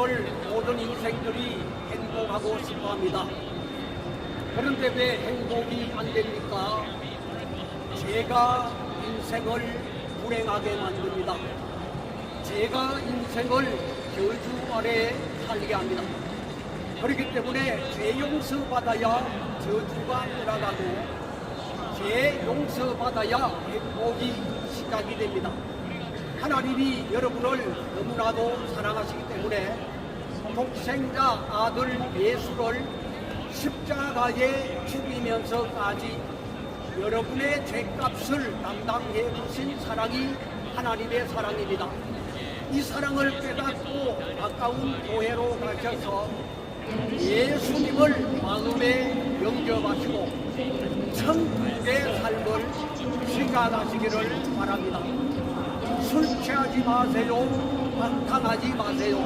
오늘 모든 인생들이 행복하고 싶어 합니다. 그런데 왜 행복이 안 됩니까? 제가 인생을 불행하게 만듭니다. 제가 인생을 저주 아래 살게 합니다. 그렇기 때문에 죄 용서 받아야 저주가 돌아가고 죄 용서 받아야 행복이 시작이 됩니다. 하나님이 여러분을 너무나도 사랑하시기 때문에 독생자 아들 예수를 십자가에 죽이면서까지 여러분의 죄값을 담당해 주신 사랑이 하나님의 사랑입니다. 이 사랑을 깨닫고 가까운 교회로 가셔서 예수님을 마음에 영접하시고 천국의 삶을 시작하시기를 바랍니다. 술 취하지 마세요. 방탕하지 마세요.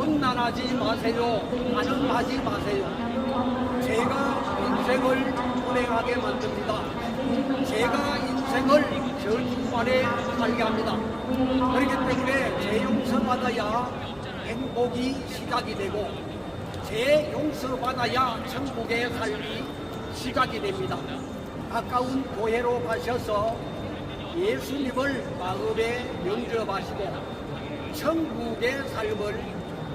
음란하지 마세요. 안음하지 마세요. 제가 인생을 불행하게 만듭니다. 제가 인생을 아래 살게 합니다. 그렇기 때문에 제 용서받아야 행복이 시작이 되고 제 용서받아야 천국의 삶이 시작이 됩니다. 가까운 교회로 가셔서 예수님을 마음에 영접하시고 천국의 삶을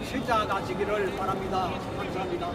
시작하시기를 바랍니다. 감사합니다.